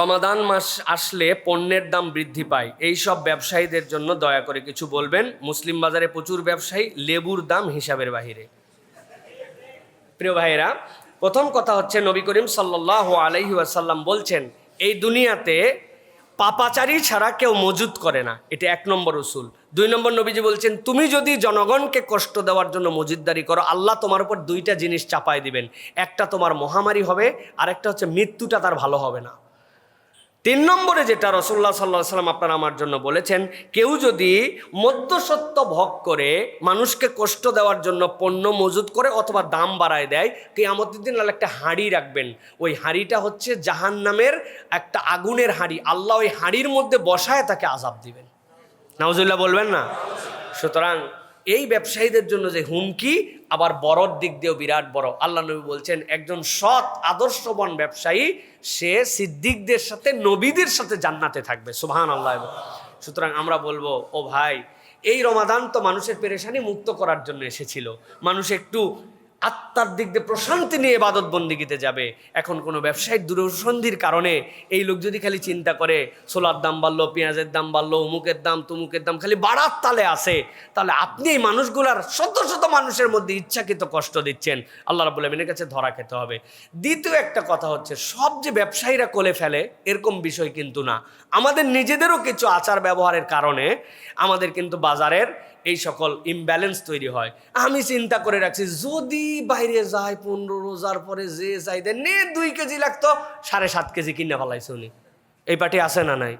রমাদান মাস আসলে পণ্যের দাম বৃদ্ধি পায়। এই সব ব্যবসায়ীদের জন্য দয়া করে কিছু বলবেন। মুসলিম বাজারে প্রচুর ব্যবসায়ী, লেবুর দাম হিসাবের বাহিরে। প্রিয় ভাইয়েরা, প্রথম কথা হচ্ছে নবী করিম সাল্লাহ আলাইহি আসাল্লাম বলছেন, এই দুনিয়াতে পাপাচারী ছাড়া কেউ মজুদ করে না। এটা এক নম্বর উসুল। দুই নম্বর নবীজি বলছেন, তুমি যদি জনগণকে কষ্ট দেওয়ার জন্য মজুদদারি করো, আল্লাহ তোমার উপর দুইটা জিনিস চাপায় দিবেন। একটা তোমার মহামারী হবে আর একটা হচ্ছে মৃত্যুটা তার ভালো হবে না। তিন নম্বরে যেটা রসুল্লাহ সাল্লাহ সাল্লাম আপনারা আমার জন্য বলেছেন, কেউ যদি মধ্যসত্ত্ব ভোগ করে, মানুষকে কষ্ট দেওয়ার জন্য পণ্য মজুদ করে অথবা দাম বাড়ায় দেয়, কেয়ামতের দিন একটা হাঁড়ি রাখবেন। ওই হাঁড়িটা হচ্ছে জাহান নামের একটা আগুনের হাঁড়ি। আল্লাহ ওই হাঁড়ির মধ্যে বসায় তাকে আজাব দিবেন। নাউজুল্লাহ বলবেন না? সুতরাং এই ব্যবসায়ীদের জন্য যে হুমকি, আবার বড়র দিক দিয়েও বিরাট বড়। আল্লাহ নবী বলছেন, একজন সৎ, আদর্শবান ব্যবসায়ী, সে সিদ্দিকদের সাথে, নবীদের সাথে জান্নাতে থাকবে। সুহান আল্লাহ সুতরাং আমরা বলব, ও ভাই, এই রমাদান তো মানুষের পেরেশানি মুক্ত করার জন্য এসেছিল। মানুষ একটু আত্মার দিক দিয়ে প্রশান্তি নিয়ে বাদত বন্দিগিতে যাবে। এখন কোনো ব্যবসায়িক দুরসন্ধির কারণে এই লোক যদি খালি চিন্তা করে, সোলার দাম বাড়লো, পেঁয়াজের দাম বাড়লো, অমুকের দাম, তুমুকের দাম, খালি বাড়ার তালে আসে তাহলে আপনি এই মানুষগুলার শত শত মানুষের মধ্যে ইচ্ছাকৃত কষ্ট দিচ্ছেন। আল্লাহ রাবুল আলমিনের কাছে ধরা খেতে হবে। দ্বিতীয় একটা কথা হচ্ছে, সব যে ব্যবসায়ীরা কোলে ফেলে, এরকম বিষয় কিন্তু না। আমাদের নিজেদেরও কিছু আচার ব্যবহারের কারণে আমাদের কিন্তু বাজারের এই সকল ইমব্যালেন্স তৈরি হয়। আমি চিন্তা করে রাখছি, যদি বাইরে যায় পনেরো রোজার পরে যে যাই নে দুই কেজি লাগতো, সাড়ে সাত কেজি কিনে ফেলাইছে উনি। এই পার্টি আছে না নাই?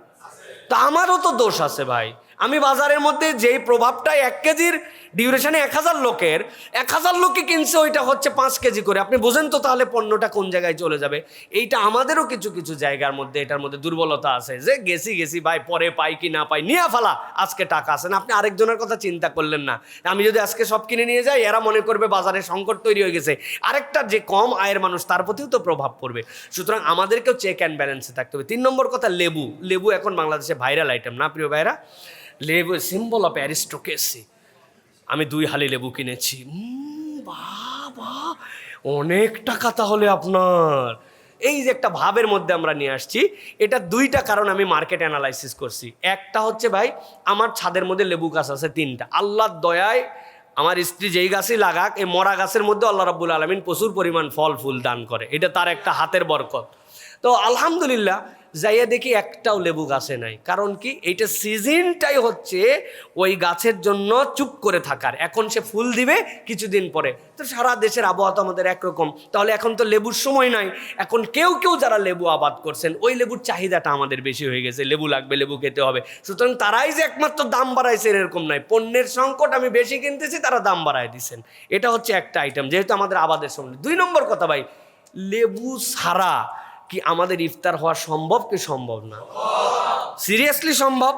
তা আমারও তো দোষ আছে ভাই। আমি বাজারের মধ্যে যেই প্রভাবটা এক কেজির ডিউরেশনে এক হাজার লোকের, এক হাজার লোকে কিনছে ওইটা হচ্ছে পাঁচ কেজি করে। আপনি বোঝেন তো তাহলে পণ্যটা কোন জায়গায় চলে যাবে। এইটা আমাদেরও কিছু কিছু জায়গার মধ্যে এটার মধ্যে দুর্বলতা আছে যে গেছি গেছি, ভাই, পরে পাই কি না পাই, নিয়ে ফেলা, আজকে টাকা আসে না। আপনি আরেকজনের কথা চিন্তা করলেন না। আমি যদি আজকে সব কিনে নিয়ে যাই, এরা মনে করবে বাজারে সংকট তৈরি হয়ে গেছে। আরেকটা যে কম আয়ের মানুষ, তার প্রতিও তো প্রভাব পড়বে। সুতরাং আমাদেরকেও চেক অ্যান্ড ব্যালেন্সে থাকতে হবে। তিন নম্বর কথা, লেবু। লেবু এখন বাংলাদেশে ভাইরাল আইটেম না, প্রিয় ভাইরা লেবু সিম্বল অফ অ্যারিস্টোকেসি আমি দুই হালি লেবু কিনেছি। বাবা, অনেক টাকা তাহলে আপনার। এই যে একটা ভাবের মধ্যে আমরা নিয়ে আসছি, এটা দুইটা কারণ আমি মার্কেট অ্যানালাইসিস করছি। একটা হচ্ছে ভাই, আমার ছাদের মধ্যে লেবু গাছ আছে তিনটা। আল্লাহর দয়ায় আমার স্ত্রী যেই গাছই লাগাক, এই মরা গাছের মধ্যে আল্লাহ রাব্বুল আলমিন প্রচুর পরিমাণ ফল, ফুল দান করে। এটা তার একটা হাতের বরকত। তো আলহামদুলিল্লাহ যাইয়া দেখি একটাও লেবু গাছে নাই। কারণ কি? এইটা সিজনটাই হচ্ছে ওই গাছের জন্য চুপ করে থাকার। এখন সে ফুল দিবে কিছুদিন পরে। তো সারা দেশের আবহাওয়া তো আমাদের একরকম। তাহলে এখন তো লেবুর সময় নাই। এখন কেউ কেউ যারা লেবু আবাদ করছেন, ওই লেবুর চাহিদাটা আমাদের বেশি হয়ে গেছে। লেবু লাগবে, লেবু খেতে হবে। সুতরাং তারাই যে একমাত্র দাম বাড়াইছে এরকম নাই। পণ্যের সংকট আমি বেশি কিনতেছি, তারা দাম বাড়ায় দিচ্ছেন এটা হচ্ছে একটা আইটেম যেহেতু আমাদের আবাদের সময় দুই নম্বর কথা ভাই, লেবু ছাড়া কি আমাদের ইফতার হওয়া সম্ভব কি সম্ভব না? সিরিয়াসলি সম্ভব?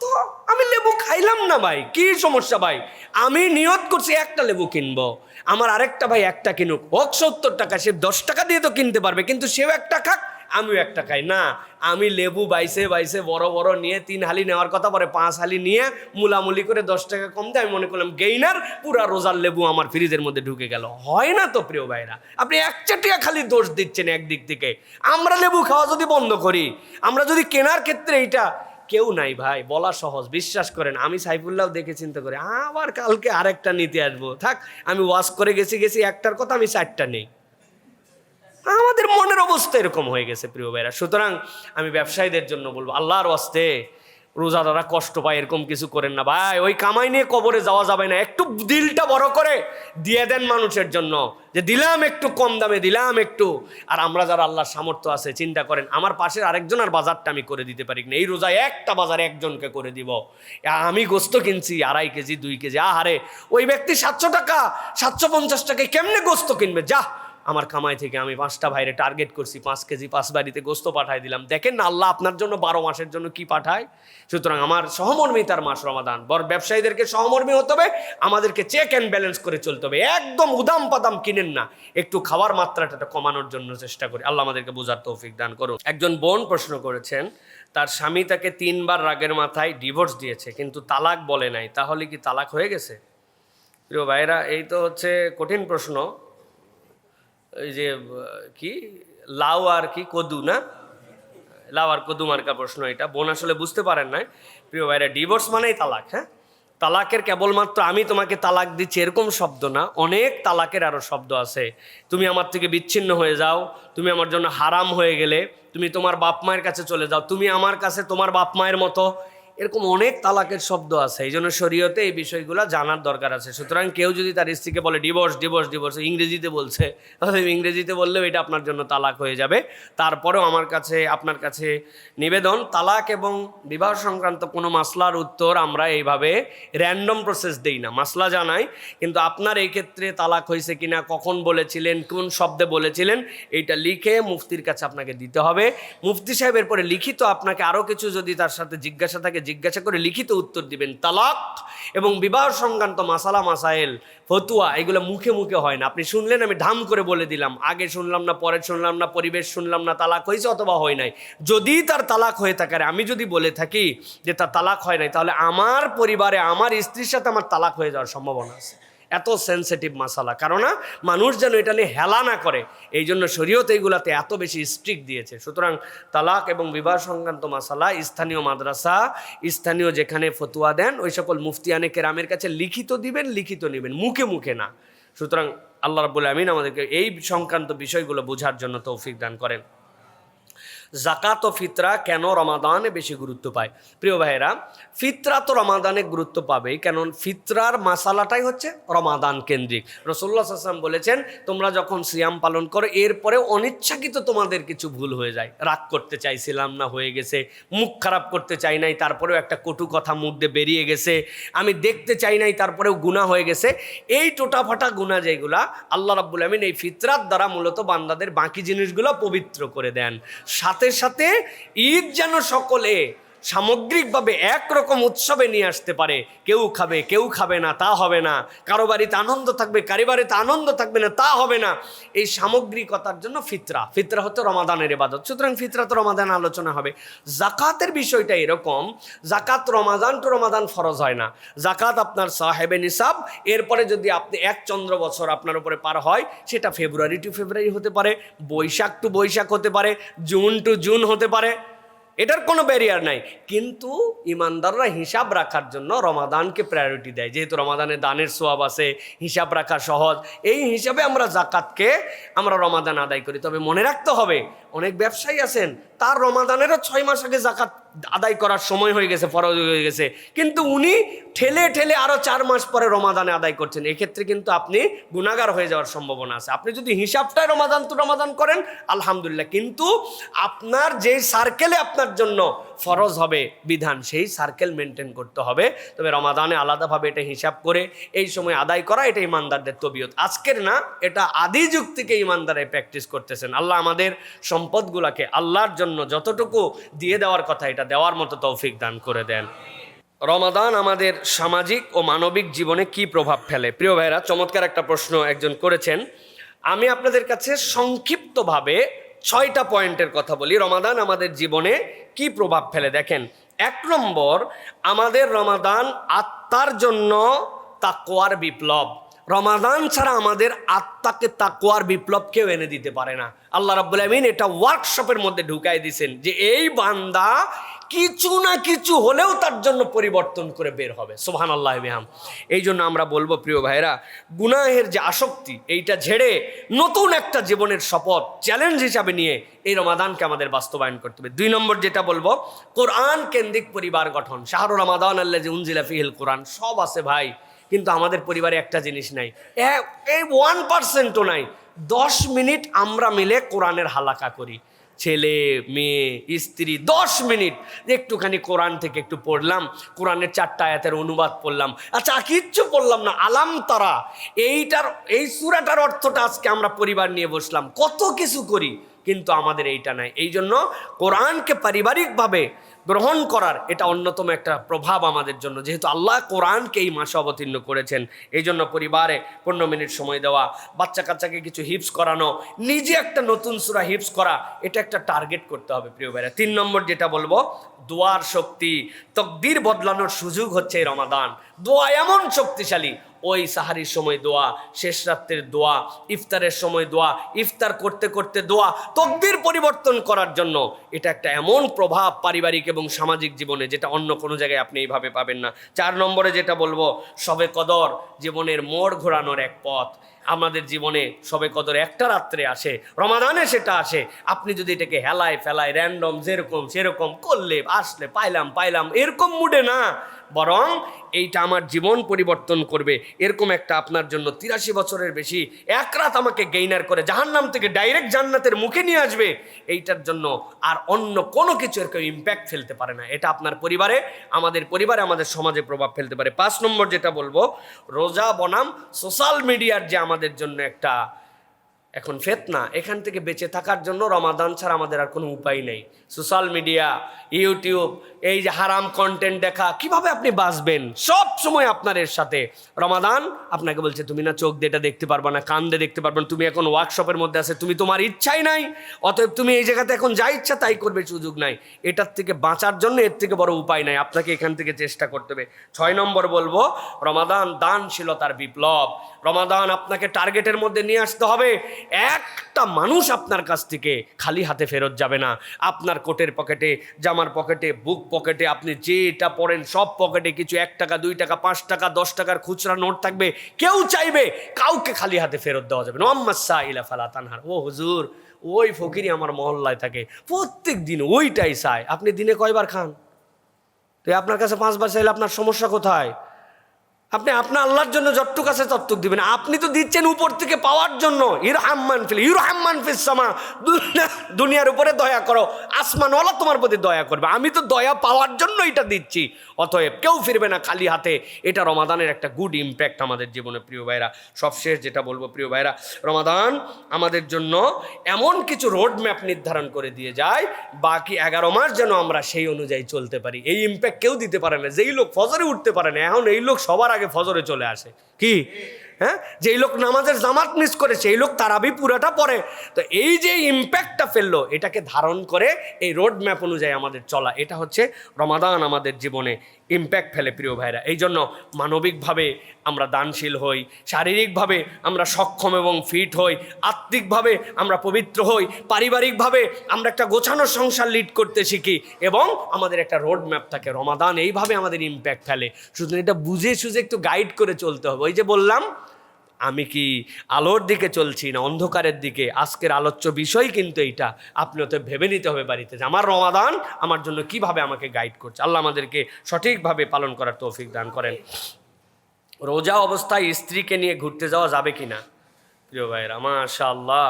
তো আমি লেবু খাইলাম না ভাই, কি সমস্যা ভাই? আমি নিয়ত করছি একটা লেবু কিনবো। আমার আরেকটা ভাই একটা কিনুক, হোক সত্তর টাকা, সে দশ টাকা দিয়ে তো কিনতে পারবে, কিন্তু সেও একটা খাক। আমিও একটা খাই। না, আমি লেবু বাইসে বাইসে বড় বড় নিয়ে তিন হালি নেওয়ার কথা পরে পাঁচ হালি নিয়ে মুলামুলি করে দশ টাকা কম দেয়। আমি মনে করলাম, গেইনার, পুরা রোজার লেবু আমার ফ্রিজের মধ্যে ঢুকে গেল। হয় না তো, প্রিয় ভাইরা? আপনি এক চাটিয়া খালি দোষ দিচ্ছেন একদিক থেকে। আমরা লেবু খাওয়া যদি বন্ধ করি, আমরা যদি কেনার ক্ষেত্রে এইটা কেউ নাই ভাই, বলা সহজ। বিশ্বাস করেন, আমি সাইফুল্লাহ দেখে চিন্তা করি, আবার কালকে আরেকটা নিতে আসব। থাক, আমি ওয়াশ করে গেছি গেছি একটার কথা আমি চারটা নেই। আমাদের মনের অবস্থা এরকম হয়ে গেছে, প্রিয় ভাইরা সুতরাং আমি ব্যবসায়ীদের জন্য বলব, আল্লাহর ওয়াস্তে রোজাদারা কষ্ট পায়, এরকম কিছু করেন না। ভাই, ওই কামাই নিয়ে কবরে যাওয়া যাবে না। একটু দিলটা বড় করে দিয়ে দেন মানুষের জন্য যে, দিলাম একটু কম দামে, দিলাম একটু। আর আমরা যারা আল্লাহর সামর্থ্য আছে, চিন্তা করেন, আমার পাশের আরেকজন আর বাজারটা আমি করে দিতে পারি না এই রোজায় একটা বাজার একজনকে করে দিব। আমি গোস্ত কিনছি, আড়াই কেজি, দুই কেজি। আহারে, ওই ব্যক্তি সাতশো টাকা, সাতশো পঞ্চাশ টাকায় কেমনে গোস্ত কিনবে? যা আমার কামাই থেকে আমি পাঁচটা ভাইরে টার্গেট করছি, পাঁচ কেজি, পাঁচ বাড়িতে গোস্ত পাঠাই দিলাম। দেখেন না আল্লাহ আপনার জন্য বারো মাসের জন্য কি পাঠায়? সুতরাং আমার সহমর্মিতার মাস রমাদান। বর ব্যবসায়ীদেরকে সহমর্মী হতে হবে, আমাদেরকে চেক অ্যান্ড ব্যালেন্স করে চলতে হবে। একদম উদাম পাদাম কিনেন না, একটু খাওয়ার মাত্রাটা কমানোর জন্য চেষ্টা করি। আল্লাহ আমাদেরকে বোঝার তৌফিক দান করুন। একজন বোন প্রশ্ন করেছেন, তার স্বামী তাকে তিনবার রাগের মাথায় ডিভোর্স দিয়েছে, কিন্তু তালাক বলে নাই, তাহলে কি তালাক হয়ে গেছে? প্রিয় ভাইরা এই তো হচ্ছে কঠিন প্রশ্ন। ওই যে কি? লাউ আর কি, কদু, না? লাভার কদুমার্কা প্রশ্ন এটা। বোন আসলে বুঝতে পারেন না প্রিয় ভাইরা, ডিভোর্স মানেই তালাক হ্যাঁ? তালাকের কেবলমাত্র আমি তোমাকে তালাক দিচ্ছি এরকম শব্দ না। অনেক তালাকের আরও শব্দ আছে। তুমি আমার থেকে বিচ্ছিন্ন হয়ে যাও। তুমি আমার জন্য হারাম হয়ে গেলে। তুমি তোমার বাপ মায়ের কাছে চলে যাও। তুমি আমার কাছে তোমার বাপ মায়ের মতো। এরকম অনেক তালাকের শব্দ আছে এই জন্য শরীয়তে এই বিষয়গুলো জানার দরকার আছে। সুতরাং কেউ যদি তার স্ত্রীকে বলে ডিভোর্স ডিভোর্স ডিভোর্স ইংরেজিতে বলছে, তাহলে ইংরেজিতে বললেও এটা আপনার জন্য তালাক হয়ে যাবে। তারপরেও আমার কাছে, আপনার কাছে নিবেদন, তালাক এবং বিবাহ সংক্রান্ত কোনো মাসলার উত্তর আমরা এইভাবে র্যান্ডম প্রসেস দেই না। মাসলা জানাই, কিন্তু আপনার এই ক্ষেত্রে তালাক হয়েছে কিনা, কখন বলেছিলেন, কোন শব্দে বলেছিলেন, এইটা লিখে মুফতির কাছে আপনাকে দিতে হবে। মুফতি সাহেবের পরে লিখিত আপনাকে আরও কিছু যদি তার সাথে জিজ্ঞাসা থাকে জিজ্ঞাসা করে লিখিত উত্তর দিবেন, তালাক এবং বিবাহ সংক্রান্ত মাসালা মাসাইল ফতুয়া, এগুলো মুখে মুখে হয় না। আপনি শুনলেন, আমি ধাম করে বলে দিলাম। আগে শুনলাম না, পরে শুনলাম না, পরিবেশ শুনলাম না, তালাক হয়েছে অথবা হয় নাই। যদি তার তালাক হয়ে থাকে আমি যদি বলে থাকি যে তার তালাক হয় নাই, তাহলে আমার পরিবারে, আমার স্ত্রীর সাথে আমার তালাক হয়ে যাওয়ার সম্ভাবনা আছে। এত সেন্সিটিভ মশালা কারণ মানুষ যেন এটা নিয়ে হেলা না করে এই জন্য শরীয়ত এইগুলাতে এত বেশি স্ট্রিক দিয়েছে। সুতরাং তালাক এবং বিবাহ সংক্রান্ত মাসালা স্থানীয় মাদ্রাসা, স্থানীয় যেখানে ফতুয়া দেন, ওই সকল মুফতিয়ানে কেরামের কাছে লিখিত দিবেন, লিখিত নেবেন, মুখে মুখে না। সুতরাং আল্লাহ রাবুল আমিন আমাদেরকে এই সংক্রান্ত বিষয়গুলো বোঝার জন্য তৌফিক দান করেন। জাকাত ও ফিতরা কেন রমাদানে বেশি গুরুত্ব পায়? প্রিয় ভাইয়েরা, ফিতরা তো রমাদানে গুরুত্ব পাবেই কেন ফিতরার মাসালাটাই হচ্ছে রমাদান কেন্দ্রিক। রসল্লা আসলাম বলেছেন, তোমরা যখন সিয়াম পালন করো এরপরে অনিচ্ছাকৃত তোমাদের কিছু ভুল হয়ে যায়। রাগ করতে চাইছিলাম না, হয়ে গেছে। মুখ খারাপ করতে চাই নাই, তারপরেও একটা কটু কথা মুখ দিয়ে বেরিয়ে গেছে। আমি দেখতে চাই নাই, তারপরেও গুণা হয়ে গেছে। এই টোটাফাটা গুণা যেগুলা আল্লাহ রাব্বুল আমিন এই ফিতরার দ্বারা মূলত বান্দাদের বাকি জিনিসগুলো পবিত্র করে দেন। সাথে সাথে ঈদ যেন সকলে সামগ্রিকভাবে একরকম উৎসবে নিয়ে আসতে পারে। কেউ খাবে কেউ খাবে না, তা হবে না। কারও বাড়িতে আনন্দ থাকবে, কারি বাড়িতে আনন্দ থাকবে না, তা হবে না। এই সামগ্রিকতার জন্য ফিতরা। ফিতরা হচ্ছে রমাদানের ইবাদত। সুতরাং ফিতরা তো রমাদান আলোচনা হবে। জাকাতের বিষয়টা এরকম, জাকাত রমাদান টু রমাদান ফরজ হয় না। জাকাত আপনার সাহেবে নিসাব, এরপরে যদি আপনি এক চন্দ্র বছর আপনার উপরে পার হয়, সেটা ফেব্রুয়ারি টু ফেব্রুয়ারি হতে পারে, বৈশাখ টু বৈশাখ হতে পারে, জুন টু জুন হতে পারে। এটার কোনো ব্যারিয়ার নাই। কিন্তু ইমানদাররা হিসাব রাখার জন্য রমাদানকে প্রায়োরিটি দেয়। যেহেতু রমাদানে দানের সোয়াব আছে, হিসাব রাখা সহজ। এই হিসাবে আমরা জাকাতকে আমরা রমাদান আদায় করি। তবে মনে রাখতে হবে অনেক ব্যবসায়ী আছেন, তার রমাদানেরও ছয় মাস আগে জাকাত আদায় করার সময় হয়ে গেছে, ফরজ হয়ে গেছে। কিন্তু উনি ঠেলে ঠেলে আরও চার মাস পরে রমাদানে আদায় করছেন। এক্ষেত্রে কিন্তু আপনি গুণাগার হয়ে যাওয়ার সম্ভাবনা আছে। আপনি যদি হিসাবটাই রমাদান তো রমাদান করেন, আলহামদুলিল্লাহ। কিন্তু আপনার যেই সার্কেলে আপনার জন্য ফরজ হবে বিধান, সেই সার্কেল মেনটেন করতে হবে। তবে রমাদানে আলাদাভাবে এটা হিসাব করে এই সময় আদায় করা এটা ইমানদারদের তবিয়ত। আজকের না, এটা আদি যুগ থেকে ইমানদারে প্র্যাকটিস করতেছেন। আল্লাহ আমাদের সম্পদগুলাকে আল্লাহর জন্য যতটুকু দিয়ে দেওয়ার কথা, এটা দেওয়ার মতো তৌফিক দান করে দেন। রমাদান আমাদের সামাজিক ও মানবিক জীবনে কি প্রভাব ফেলে? প্রিয় ভাইরা চমৎকার একটা প্রশ্ন একজন করেছেন। আমি আপনাদের কাছে সংক্ষিপ্তভাবে ছয়টা পয়েন্টের কথা বলি। রমাদান আমাদের জীবনে কি প্রভাব ফেলে? দেখেন, এক নম্বর, আমাদের রমাদান আত্মার জন্য তাকোয়ার বিপ্লব। রমাদান ছাড়া আমাদের আত্মাকে তাকোয়ার বিপ্লব কেউ এনে দিতে পারে না। আল্লাহ রাব্বুল আমিন এটা ওয়ার্কশপের মধ্যে ঢুকাই দিয়েছেন যে এই বান্দা কিছু না কিছু হলেও তার জন্য পরিবর্তন করে বের হবে। সোহান আল্লাহ বিহাম। এই জন্য আমরা বলব, প্রিয় ভাইরা গুনাহের যে আসক্তি, এইটা ঝেড়ে নতুন একটা জীবনের শপথ চ্যালেঞ্জ হিসাবে নিয়ে এই রমাদানকে আমাদের বাস্তবায়ন করতে হবে। দুই নম্বর যেটা বলব, কোরআন কেন্দ্রিক পরিবার গঠন। শাহরুর রমাদান আল্লাহ যে উনজিলা ফিহিল কোরআন। সব আছে ভাই। কিন্তু আমাদের পরিবারে একটা জিনিস নাই। এই ওয়ান পার্সেন্টও নাই। দশ মিনিট আমরা মিলে কোরআনের হালাকা করি। ছেলে, মেয়ে, স্ত্রী, দশ মিনিট। একটুখানি কোরআন থেকে একটু পড়লাম, কোরআনের চারটা আয়াতের অনুবাদ পড়লাম। আচ্ছা কিচ্ছু পড়লাম না। আলাম তারা। এইটার, এই সুরাটার অর্থটা আজকে আমরা পরিবার নিয়ে বসলাম। কত কিছু করি, কিন্তু আমাদের এইটা নাই। এই জন্য কোরআনকে পারিবারিকভাবে গ্রহণ করার এটা অন্যতম একটা প্রভাব আমাদের জন্য। যেহেতু আল্লাহ কোরআনকে এই মাসে অবতীর্ণ করেছেন এই জন্য পরিবারে পনেরো মিনিট সময় দেওয়া বাচ্চা কাচ্চাকে কিছু হিপস করানো, নিজে একটা নতুন সুরা হিপস করা, এটা একটা টার্গেট করতে হবে প্রিয় ভাইরা। তিন নম্বর যেটা বলব, দোয়ার শক্তি, তকদির বদলানোর সুযোগ হচ্ছে এই রমাদান। দোয়া এমন শক্তিশালী ওই সাহারির সময় দোয়া, শেষ রাত্রের দোয়া, ইফতারের সময় দোয়া, ইফতার করতে করতে দোয়া, তকদির পরিবর্তন করার জন্য এটা একটা এমন প্রভাব পারিবারিক এবং সামাজিক জীবনে যেটা অন্য কোনো জায়গায় আপনি এইভাবে পাবেন না। চার নম্বরে যেটা বলব সবে কদর জীবনের মোড় ঘোরানোর এক পথ। আমাদের জীবনে সবে কদর একটা রাত্রে আসে, রমাদানে সেটা আসে। আপনি যদি এটাকে হেলায় ফেলায় র্যান্ডম যেরকম সেরকম করলে, আসলে পাইলাম পাইলাম, এরকম মুডে না। বরং এইটা আমার জীবন পরিবর্তন করবে। এরকম একটা আপনার জন্য তিরাশি বছরের বেশি এক রাত আমাকে গেইনার করে, জাহান্নাম থেকে ডাইরেক্ট জান্নাতের মুখে নিয়ে আসবে, এইটার জন্য আর অন্য কোনো কিছু এরকম ইম্প্যাক্ট ফেলতে পারে না। এটা আপনার পরিবারে, আমাদের পরিবারে, আমাদের সমাজে প্রভাব ফেলতে পারে। পাঁচ নম্বর যেটা বলব, রোজা বনাম সোশ্যাল মিডিয়ার যে আমাদের জন্য একটা এখন ফেতনা, এখান থেকে বেঁচে থাকার জন্য রমাদান ছাড়া আমাদের আর কোনো উপায় নেই। সোশ্যাল মিডিয়া ইউটিউব এই যে হারাম কন্টেন্ট দেখা, কীভাবে আপনি বাঁচবেন? সব সময় আপনার এর সাথে। রমাদান, আপনাকে বলছে, তুমি না চোখ দিয়ে এটা দেখতে পারবা না, কান দিয়ে দেখতে পারবে না, তুমি এখন ওয়ার্কশপের মধ্যে আছে, তুমি তোমার ইচ্ছাই নাই। অতএব তুমি এই জায়গাতে এখন যা ইচ্ছা তাই করবে, সুযোগ নাই। এটার থেকে বাঁচার জন্য এর থেকে বড় উপায় নাই। আপনাকে এখান থেকে চেষ্টা করতে হবে। ছয় নম্বর বলব, রমাদান দানশীলতার বিপ্লব। রমাদান আপনাকে টার্গেটের মধ্যে নিয়ে আসতে হবে। একটা মানুষ আপনার কাছ থেকে খালি হাতে ফেরত যাবে না। আপনার কোটের পকেটে, জামার পকেটে, বুক পকেটে, আপনি যেটা পড়েন সব পকেটে কিছু এক টাকা, দুই টাকা, পাঁচ টাকা, দশ টাকার খুচরা নোট থাকবে। কেউ চাইবে কাউকে খালি হাতে ফেরত দেওয়া যাবে না। মোহাম্মদ ইলা ফালা তানহার। ও হুজুর, ওই ফকিরই আমার মহল্লায় থাকে। প্রত্যেক দিন ওইটাই চায়। আপনি দিনে কয়বার খান? তো আপনার কাছে পাঁচবার চাইলে আপনার সমস্যা কোথায়? আপনি আপনার আল্লাহর জন্য যতটুক আছে ততটুক দিবেন। আপনি তো দিচ্ছেন উপর থেকে পাওয়ার জন্য। ইর হাম্মান ফিল ইর হাম্মান ফিস সামা। দুনিয়া- দুনিয়ার উপরে দয়া করো। আসমানওয়ালা তোমার প্রতি দয়া করবে। আমি তো দয়া পাওয়ার জন্য এটা দিচ্ছি। অতএব কেউ ফিরবে না খালি হাতে। এটা রমাদানের একটা গুড ইম্প্যাক্ট আমাদের জীবনে, প্রিয় ভাইরা। সবশেষ যেটা বলব, প্রিয় ভাইরা, রমাদান আমাদের জন্য এমন কিছু রোড ম্যাপ নির্ধারণ করে দিয়ে যায়। বাকি এগারো মাস যেন আমরা সেই অনুযায়ী চলতে পারি। এই ইম্প্যাক্ট কেউ দিতে পারে না। যেই লোক ফজরে উঠতে পারে না, এখন এই লোক সবার আগে ফজরে চলে আসে। কি? হ্যাঁ? যেই লোক নামাজের জামাত মিস করেছে, এই লোক তারাবি পুরাটা পড়ে। তো এই যে ইম্প্যাক্টটা ফেলল, এটাকে ধারণ করে এই রোড ম্যাপ অনুযায়ী আমাদের চলা। এটা হচ্ছে রমাদান আমাদের জীবনে ইম্প্যাক্ট ফেলে প্রিয় ভাইরা। এই জন্য মানবিকভাবে আমরা দানশীল হই, শারীরিকভাবে আমরা সক্ষম এবং ফিট হই, আত্মিকভাবে আমরা পবিত্র হই, পারিবারিকভাবে আমরা একটা গোছানো সংসার লিড করতে শিখি এবং আমাদের একটা রোড ম্যাপ থাকে। রমাদান এইভাবে আমাদের ইম্প্যাক্ট ফেলে। শুধু এটা বুঝে সুঝে একটু গাইড করে চলতে হবে। ওই যে বললাম আমি কি আলোর দিকে চলছি না অন্ধকারের দিকে? আজকের আলোচ্য বিষয় কিন্তু এইটা। আপনি ওতে ভেবে নিতে হবে বাড়িতে যে আমার রমাদান আমার জন্য কীভাবে আমাকে গাইড করছে। আল্লাহ আমাদেরকে সঠিকভাবে পালন করার তৌফিক দান করেন। রোজা অবস্থায় স্ত্রীকে নিয়ে ঘুরতে যাওয়া যাবে কি না প্রিয় ভাইরা মাশা আল্লাহ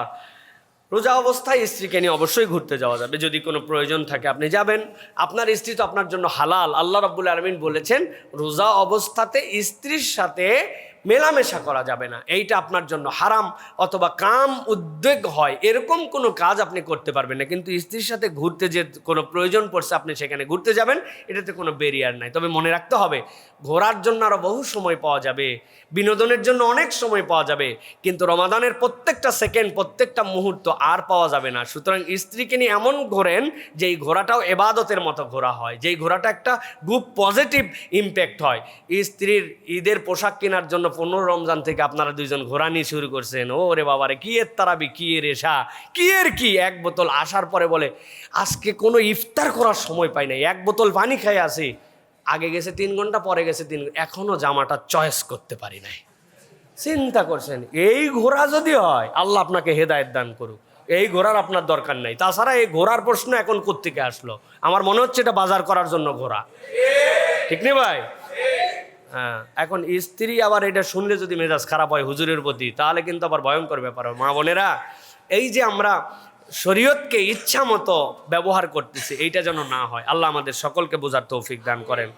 রোজা অবস্থায় স্ত্রীকে নিয়ে অবশ্যই ঘুরতে যাওয়া যাবে। যদি কোনো প্রয়োজন থাকে আপনি যাবেন। আপনার স্ত্রী তো আপনার জন্য হালাল। আল্লাহ রাব্বুল আলমিন বলেছেন, রোজা অবস্থাতে স্ত্রীর সাথে মেলামেশা করা যাবে না। এইটা আপনার জন্য হারাম অথবা কাম উদ্বেগ হয়। এরকম কোনো কাজ আপনি করতে পারবেন না। কিন্তু স্ত্রীর সাথে ঘুরতে যে কোনো প্রয়োজন পড়ছে, আপনি সেখানে ঘুরতে যাবেন, এটাতে কোনো ব্যারিয়ার নাই। তবে মনে রাখতে হবে, ঘোরার জন্য আরও বহু সময় পাওয়া যাবে। বিনোদনের জন্য অনেক সময় পাওয়া যাবে, কিন্তু রমাদানের প্রত্যেকটা সেকেন্ড, প্রত্যেকটা মুহূর্ত আর পাওয়া যাবে না। সুতরাং স্ত্রীকে নিয়ে এমন ঘোরেন যে এই ঘোরাটাও এবাদতের মতো ঘোরা হয় যেই ঘোরাটা একটা খুব পজিটিভ ইম্প্যাক্ট হয়। স্ত্রীর ঈদের পোশাক কেনার জন্য পনেরো রমজান থেকে আপনারা দুইজন নিয়ে শুরু করছেন ও রে বাবারে, কি এর তারাবি, কি এর এসা কি এর কি? এক বোতল আসার পরে বলে, আজকে কোনো ইফতার করার সময় পাই নাই, এক বোতল পানি খাই আসি। আগে গেছে তিন ঘণ্টা, পরে গেছে তিন এখনও জামাটা চয়েস করতে পারি নাই। চিন্তা করছেন, এই ঘোড়া যদি হয়, আল্লাহ আপনাকে হেদায়ত দান করুক। এই ঘোড়ার আপনার দরকার নাই। তাছাড়া এই ঘোড়ার প্রশ্ন এখন কোত্থেকে আসলো? আমার মনে হচ্ছে এটা বাজার করার জন্য ঘোড়া। ঠিক নেই ভাই? হ্যাঁ এখন স্ত্রী আবার এটা শুনলে যদি মেজাজ খারাপ হয় হুজুরের প্রতি, তাহলে কিন্তু আবার ভয়ঙ্কর ব্যাপার মা বোনেরা, এই যে আমরা শরীয়তকে ইচ্ছা মতো ব্যবহার করতেছি, এইটা যেন না হয়। আল্লাহ আমাদের সকলকে বোঝার তৌফিক দান করেন।